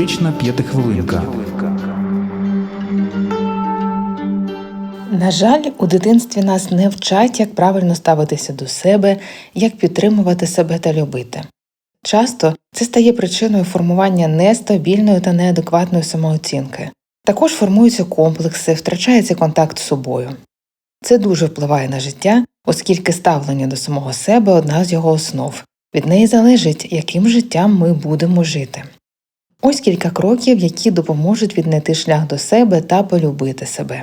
Психотерапевтична п'ятихвилинка. На жаль, у дитинстві нас не вчать, як правильно ставитися до себе, як підтримувати себе та любити. Часто це стає причиною формування нестабільної та неадекватної самооцінки. Також формуються комплекси, втрачається контакт з собою. Це дуже впливає на життя, оскільки ставлення до самого себе одна з його основ. Від неї залежить, яким життям ми будемо жити. Ось кілька кроків, які допоможуть віднайти шлях до себе та полюбити себе.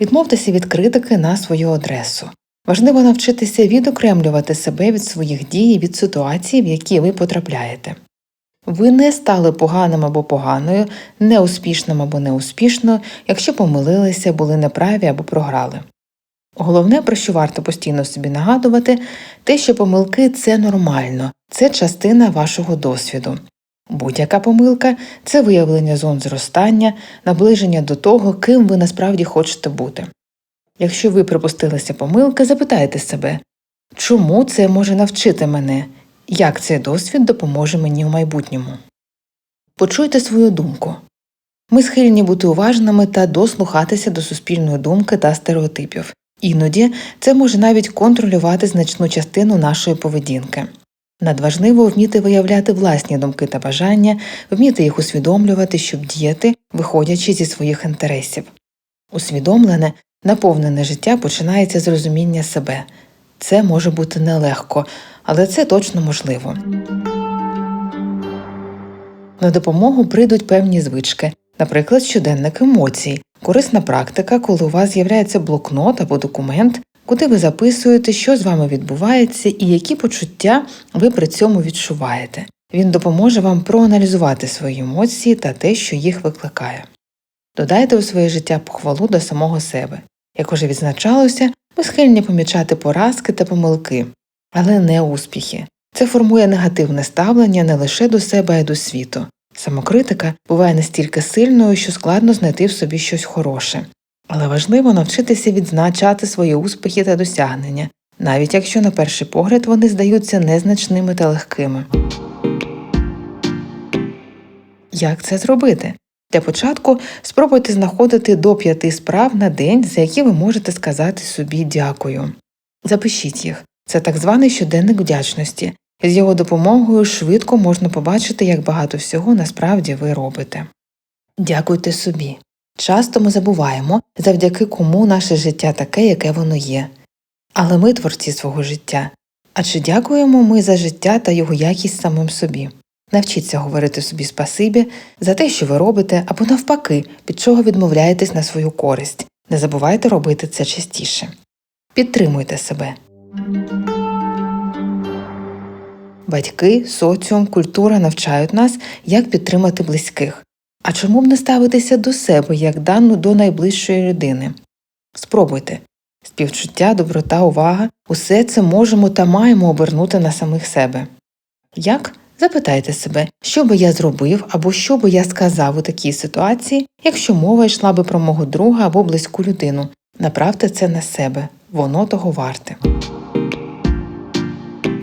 Відмовтеся від критики на свою адресу. Важливо навчитися відокремлювати себе від своїх дій від ситуацій, в які ви потрапляєте. Ви не стали поганим або поганою, неуспішним або неуспішною, якщо помилилися, були неправі або програли. Головне, про що варто постійно собі нагадувати, те, що помилки це нормально, це частина вашого досвіду. Будь-яка помилка це виявлення зон зростання, наближення до того, ким ви насправді хочете бути. Якщо ви припустилися помилки, запитайте себе, чому це може навчити мене, як цей досвід допоможе мені у майбутньому. Почуйте свою думку. Ми схильні бути уважними та дослухатися до суспільної думки та стереотипів. Іноді це може навіть контролювати значну частину нашої поведінки. Надважливо вміти виявляти власні думки та бажання, вміти їх усвідомлювати, щоб діяти, виходячи зі своїх інтересів. Усвідомлене, наповнене життя починається з розуміння себе. Це може бути нелегко, але це точно можливо. На допомогу прийдуть певні звички, наприклад, щоденник емоцій, корисна практика, коли у вас з'являється блокнот або документ, куди ви записуєте, що з вами відбувається і які почуття ви при цьому відчуваєте. Він допоможе вам проаналізувати свої емоції та те, що їх викликає. Додайте у своє життя похвалу до самого себе. Як уже відзначалося, ми схильні помічати поразки та помилки, але не успіхи. Це формує негативне ставлення не лише до себе, а й до світу. Самокритика буває настільки сильною, що складно знайти в собі щось хороше. Але важливо навчитися відзначати свої успіхи та досягнення, навіть якщо на перший погляд вони здаються незначними та легкими. Як це зробити? Для початку спробуйте знаходити до п'яти справ на день, за які ви можете сказати собі дякую. Запишіть їх. Це так званий щоденник вдячності. З його допомогою швидко можна побачити, як багато всього насправді ви робите. Дякуйте собі. Часто ми забуваємо, завдяки кому наше життя таке, яке воно є. Але ми творці свого життя. А чи дякуємо ми за життя та його якість самим собі? Навчіться говорити собі спасибі за те, що ви робите, або навпаки, від чого відмовляєтесь на свою користь. Не забувайте робити це частіше. Підтримуйте себе. Батьки, соціум, культура навчають нас, як підтримати близьких. А чому б не ставитися до себе як дану до найближчої людини? Спробуйте. Співчуття, доброта, увага усе це можемо та маємо обернути на самих себе. Як? Запитайте себе, що би я зробив або що би я сказав у такій ситуації, якщо мова йшла би про мого друга або близьку людину. Направте це на себе, воно того варте.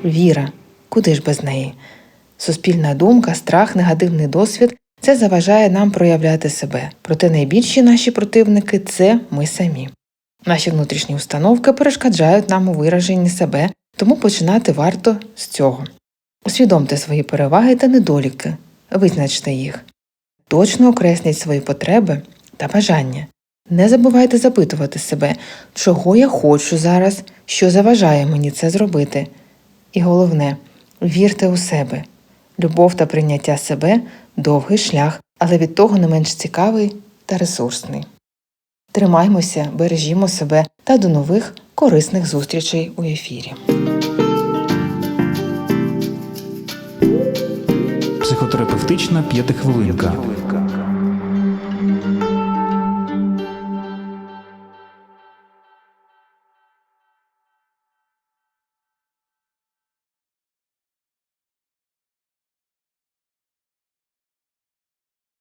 Віра. Куди ж без неї? Суспільна думка, страх, негативний досвід це заважає нам проявляти себе, проте найбільші наші противники це ми самі. Наші внутрішні установки перешкоджають нам у вираженні себе, тому починати варто з цього. Усвідомте свої переваги та недоліки, визначте їх. Точно окресліть свої потреби та бажання. Не забувайте запитувати себе, чого я хочу зараз, що заважає мені це зробити. І головне, вірте у себе. Любов та прийняття себе довгий шлях, але від того не менш цікавий та ресурсний. Тримаймося, бережімо себе та до нових корисних зустрічей у ефірі. Психотерапевтична п'ятихвилинка.